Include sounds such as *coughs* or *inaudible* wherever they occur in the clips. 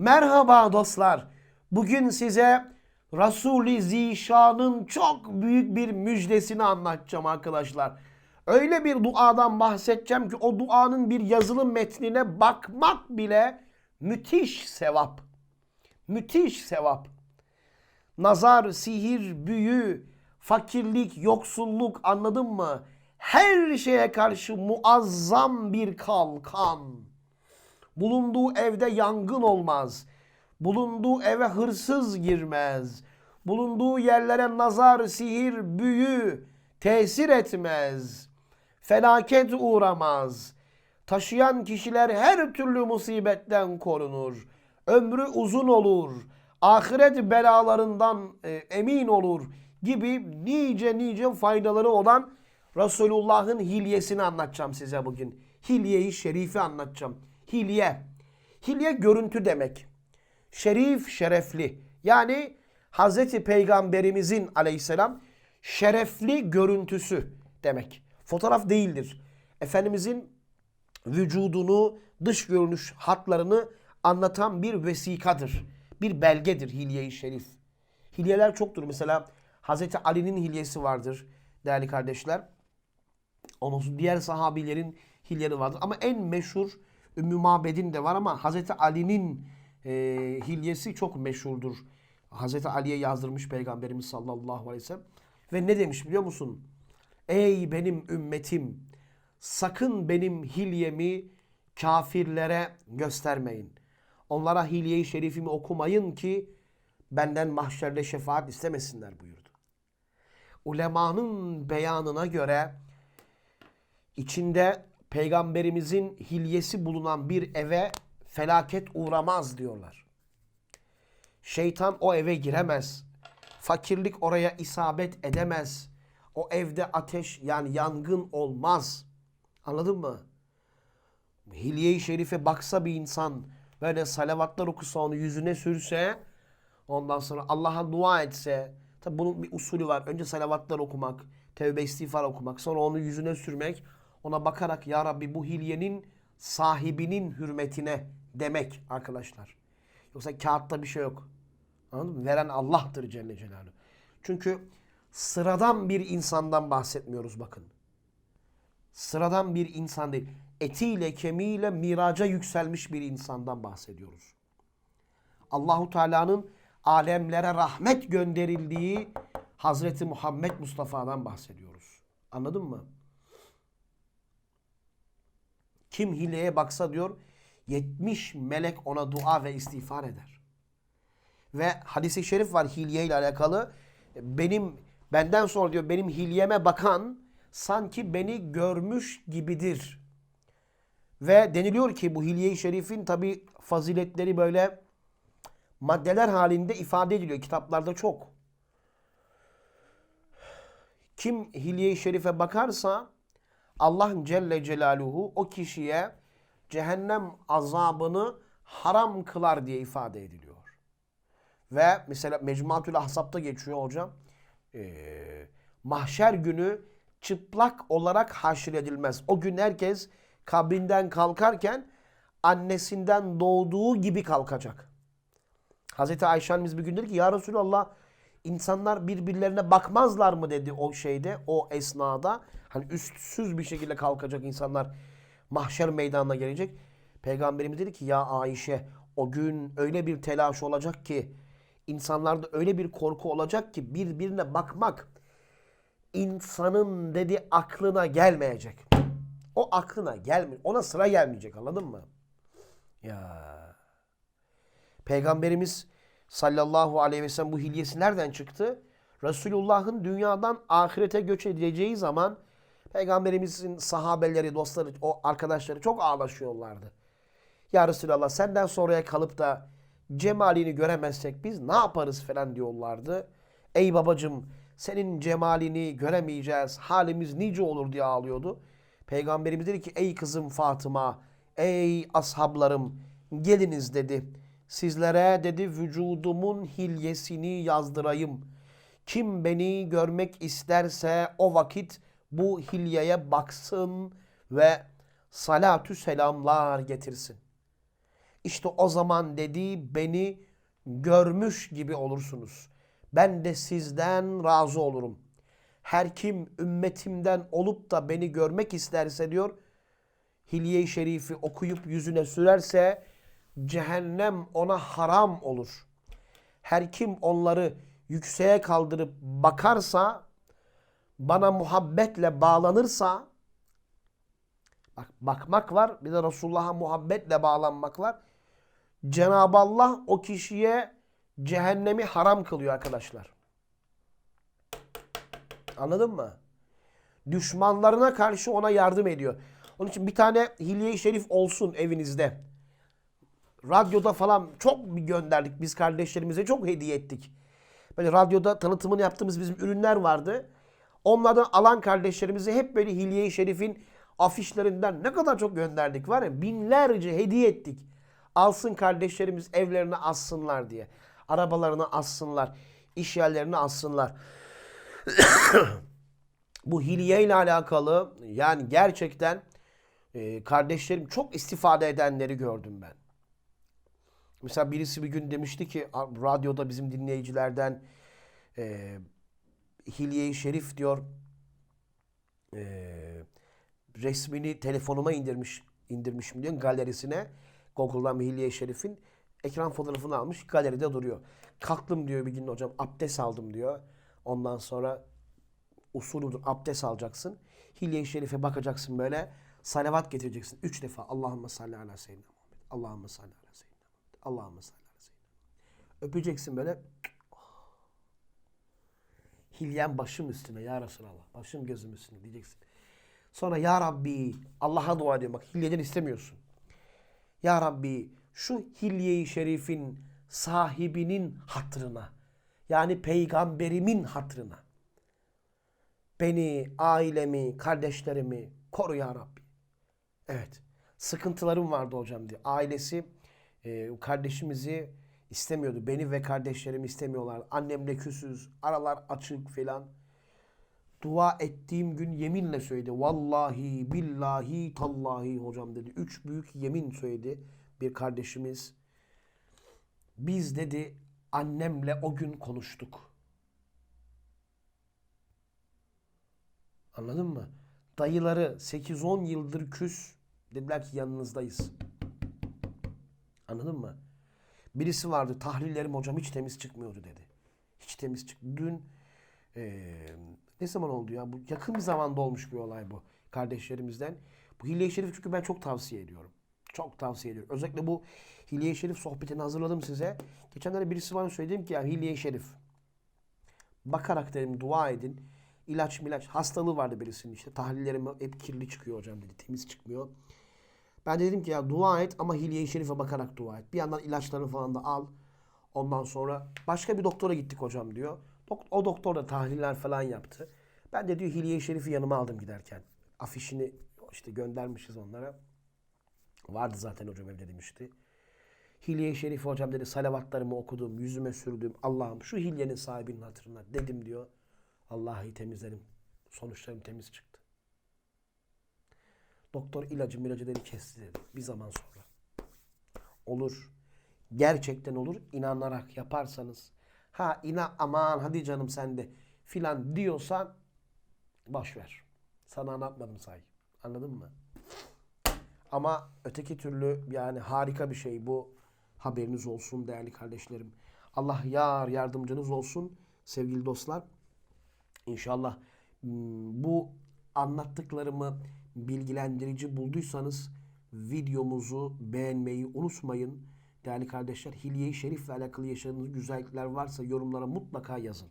Merhaba dostlar. Bugün size Resul-i Zişan'ın çok büyük bir müjdesini anlatacağım arkadaşlar. Öyle bir duadan bahsedeceğim ki o duanın bir yazılı metnine bakmak bile müthiş sevap. Müthiş sevap. Nazar, sihir, büyü, fakirlik, yoksulluk anladın mı? Her şeye karşı muazzam bir kalkan. Bulunduğu evde yangın olmaz. Bulunduğu eve hırsız girmez. Bulunduğu yerlere nazar, sihir, büyü tesir etmez. Felaket uğramaz. Taşıyan kişiler her türlü musibetten korunur. Ömrü uzun olur. Ahiret belalarından e, emin olur gibi nice nice faydaları olan Resulullah'ın hilyesini anlatacağım size bugün. Hilye-i Şerif'i anlatacağım. Hilye. Hilye görüntü demek. Şerif, şerefli. Yani Hazreti Peygamberimizin aleyhisselam şerefli görüntüsü demek. Fotoğraf değildir. Efendimizin vücudunu, dış görünüş hatlarını anlatan bir vesikadır. Bir belgedir Hilye-i Şerif. Hilyeler çoktur. Mesela Hazreti Ali'nin hilyesi vardır değerli kardeşler. Sonra diğer sahabilerin hilyeleri vardır. Ama en meşhur Ümmü Mabed'in de var ama Hazreti Ali'nin e, hilyesi çok meşhurdur. Hazreti Ali'ye yazdırmış Peygamberimiz sallallahu aleyhi ve sellem. Ve ne demiş biliyor musun? Ey benim ümmetim sakın benim hilyemi kafirlere göstermeyin. Onlara hilye-i şerifimi okumayın ki benden mahşerde şefaat istemesinler buyurdu. Ulemanın beyanına göre içinde peygamberimizin hilyesi bulunan bir eve felaket uğramaz diyorlar. Şeytan o eve giremez. Fakirlik oraya isabet edemez. O evde ateş yani yangın olmaz. Anladın mı? Hilye-i Şerif'e baksa bir insan böyle salavatlar okusa onu yüzüne sürse ondan sonra Allah'a dua etse tabi bunun bir usulü var. Önce salavatlar okumak, tevbe istiğfar okumak sonra onu yüzüne sürmek ona bakarak ya Rabbi bu hilyenin sahibinin hürmetine demek arkadaşlar. Yoksa kağıtta bir şey yok. Anladın mı? Veren Allah'tır Celle Celaluhu. Çünkü sıradan bir insandan bahsetmiyoruz bakın. Sıradan bir insan değil. Etiyle kemiğiyle miraca yükselmiş bir insandan bahsediyoruz. Allahu Teala'nın alemlere rahmet gönderildiği Hazreti Muhammed Mustafa'dan bahsediyoruz. Anladın mı? Kim hileye baksa diyor 70 melek ona dua ve istiğfar eder. Ve hadisi şerif var hilye ile alakalı. Benim benden sonra diyor benim hilyeme bakan sanki beni görmüş gibidir. Ve deniliyor ki bu hilye-i şerifin tabi faziletleri böyle maddeler halinde ifade ediliyor. Kitaplarda çok. Kim hilye-i şerife bakarsa Allah Celle Celaluhu o kişiye cehennem azabını haram kılar diye ifade ediliyor. Ve mesela Mecmuatül Ahzab'da geçiyor hocam. Ee, mahşer günü çıplak olarak haşredilmez. O gün herkes kabrinden kalkarken annesinden doğduğu gibi kalkacak. Hazreti Ayşe annemiz bir gün dedi ki ya Resulallah insanlar birbirlerine bakmazlar mı dedi o şeyde o esnada. Hani üstsüz bir şekilde kalkacak insanlar mahşer meydanına gelecek. Peygamberimiz dedi ki ya Ayşe o gün öyle bir telaş olacak ki insanlarda öyle bir korku olacak ki birbirine bakmak insanın dedi aklına gelmeyecek. O aklına gelmiyor. Ona sıra gelmeyecek anladın mı? Ya. Peygamberimiz sallallahu aleyhi ve sellem bu hilyesi nereden çıktı? Resulullah'ın dünyadan ahirete göç edeceği zaman Peygamberimizin sahabeleri, dostları, o arkadaşları çok ağlaşıyorlardı. Ya Resulallah senden sonraya kalıp da cemalini göremezsek biz ne yaparız falan diyorlardı. Ey babacım senin cemalini göremeyeceğiz. Halimiz nice olur diye ağlıyordu. Peygamberimiz dedi ki ey kızım Fatıma, ey ashablarım geliniz dedi. Sizlere dedi vücudumun hilyesini yazdırayım. Kim beni görmek isterse o vakit bu hilyeye baksın ve salatü selamlar getirsin. İşte o zaman dedi beni görmüş gibi olursunuz. Ben de sizden razı olurum. Her kim ümmetimden olup da beni görmek isterse diyor Hilye-i Şerif'i okuyup yüzüne sürerse cehennem ona haram olur. Her kim onları yükseğe kaldırıp bakarsa bana muhabbetle bağlanırsa bak bakmak var bir de Resulullah'a muhabbetle bağlanmak var. Cenab-ı Allah o kişiye cehennemi haram kılıyor arkadaşlar. Anladın mı? Düşmanlarına karşı ona yardım ediyor. Onun için bir tane hilye-i şerif olsun evinizde. Radyoda falan çok bir gönderdik biz kardeşlerimize çok hediye ettik. Böyle radyoda tanıtımını yaptığımız bizim ürünler vardı. Onlardan alan kardeşlerimize hep böyle hilye-i şerifin afişlerinden ne kadar çok gönderdik var ya binlerce hediye ettik. Alsın kardeşlerimiz evlerine assınlar diye. Arabalarına assınlar. iş yerlerine assınlar. *coughs* Bu hilye ile alakalı yani gerçekten e, kardeşlerim çok istifade edenleri gördüm ben. Mesela birisi bir gün demişti ki radyoda bizim dinleyicilerden e, Hilye-i Şerif diyor e, resmini telefonuma indirmiş indirmişim diyor galerisine. Google'dan Hilye-i Şerif'in ekran fotoğrafını almış galeride duruyor. Kalktım diyor bir gün hocam abdest aldım diyor. Ondan sonra usulüdür abdest alacaksın. Hilye-i Şerif'e bakacaksın böyle. Salavat getireceksin. Üç defa. Allahümme salli ala seyyidina Muhammed. Allahümme salli ala seyyidina Allahümme salli. Öpeceksin böyle. Hilyen başım üstüne ya Resulallah. Başım gözüm üstüne diyeceksin. Sonra ya Rabbi Allah'a dua ediyorum. Bak hilyeden istemiyorsun. Ya Rabbi şu hilye-i şerifin sahibinin hatırına yani peygamberimin hatırına beni, ailemi, kardeşlerimi koru ya Rabbi. Evet. Sıkıntılarım vardı hocam diye. Ailesi e, kardeşimizi istemiyordu. Beni ve kardeşlerimi istemiyorlar. Annemle küsüz. Aralar açık filan. Dua ettiğim gün yeminle söyledi. Vallahi, billahi, tallahi hocam dedi. Üç büyük yemin söyledi bir kardeşimiz. Biz dedi annemle o gün konuştuk. Anladın mı? Dayıları 8-10 yıldır küs dediler ki yanınızdayız. Anladın mı? Birisi vardı tahlillerim hocam hiç temiz çıkmıyordu dedi. Hiç temiz çık. Dün eee, ne zaman oldu ya? Bu yakın bir zamanda olmuş bir olay bu kardeşlerimizden. Bu Hilye-i Şerif çünkü ben çok tavsiye ediyorum. Çok tavsiye ediyorum. Özellikle bu Hilye-i Şerif sohbetini hazırladım size. Geçenlerde birisi bana söyledi ki ya Hilye-i Şerif bakarak dedim dua edin. İlaç milaç hastalığı vardı birisinin işte tahlillerim hep kirli çıkıyor hocam dedi temiz çıkmıyor. Ben de dedim ki ya dua et ama Hilye-i Şerif'e bakarak dua et. Bir yandan ilaçlarını falan da al. Ondan sonra başka bir doktora gittik hocam diyor. O doktor da tahliller falan yaptı. Ben de diyor Hilye-i Şerif'i yanıma aldım giderken. Afişini işte göndermişiz onlara. Vardı zaten hocam evde demişti. Hilye-i Şerif hocam dedi salavatlarımı okudum, yüzüme sürdüm. Allah'ım şu hilyenin sahibinin hatırına dedim diyor. Allah'ı temizledim. Sonuçlarım temiz çıktı. Doktor ilacı milacı dedi kesti dedi. Bir zaman sonra. Olur. Gerçekten olur. inanarak yaparsanız. Ha ina aman hadi canım sen de filan diyorsan boş ver. Sana anlatmadım say. Anladın mı? Ama öteki türlü yani harika bir şey bu. Haberiniz olsun değerli kardeşlerim. Allah yar yardımcınız olsun sevgili dostlar. İnşallah hmm, bu anlattıklarımı bilgilendirici bulduysanız videomuzu beğenmeyi unutmayın. Değerli kardeşler Hilye-i Şerif'le alakalı yaşadığınız güzellikler varsa yorumlara mutlaka yazın.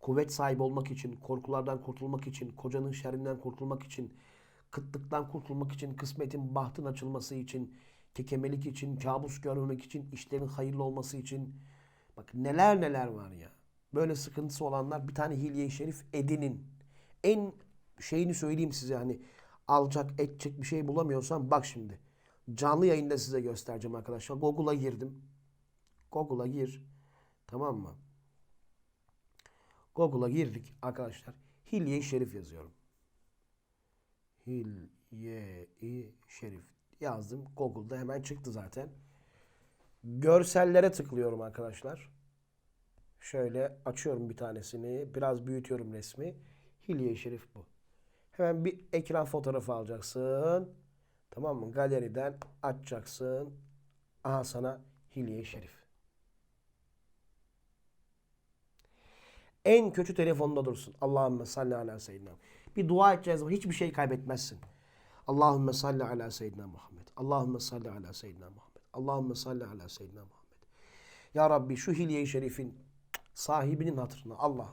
Kuvvet sahibi olmak için, korkulardan kurtulmak için, kocanın şerrinden kurtulmak için, kıtlıktan kurtulmak için, kısmetin, bahtın açılması için, kekemelik için, kabus görmemek için, işlerin hayırlı olması için. Bak neler neler var ya. Böyle sıkıntısı olanlar bir tane hilye-i şerif edinin. En şeyini söyleyeyim size hani alacak edecek bir şey bulamıyorsam bak şimdi. Canlı yayında size göstereceğim arkadaşlar. Google'a girdim. Google'a gir. Tamam mı? Google'a girdik arkadaşlar. Hilye-i Şerif yazıyorum. Hilye-i Şerif yazdım. Google'da hemen çıktı zaten. Görsellere tıklıyorum arkadaşlar. Şöyle açıyorum bir tanesini. Biraz büyütüyorum resmi. Hilye-i Şerif bu. Hemen bir ekran fotoğrafı alacaksın. Tamam mı? Galeriden açacaksın. Aha sana Hilye-i Şerif. En kötü telefonda dursun. Allahümme salli ala seyyidina. Bir dua edeceğiz ama hiçbir şey kaybetmezsin. Allahümme salli ala seyyidina Muhammed. Allahümme salli ala seyyidina Muhammed. Allahümme salli ala seyyidina Muhammed. Ya Rabbi şu hilye-i şerifin sahibinin hatırına Allah.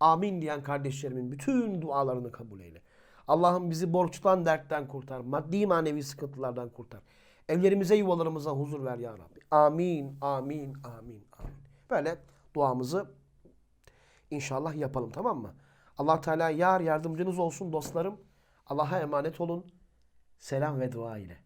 Amin diyen kardeşlerimin bütün dualarını kabul eyle. Allah'ım bizi borçtan dertten kurtar. Maddi manevi sıkıntılardan kurtar. Evlerimize yuvalarımıza huzur ver ya Rabbi. Amin, amin, amin, amin. Böyle duamızı İnşallah yapalım tamam mı? Allah Teala yar yardımcınız olsun dostlarım. Allah'a emanet olun. Selam ve dua ile.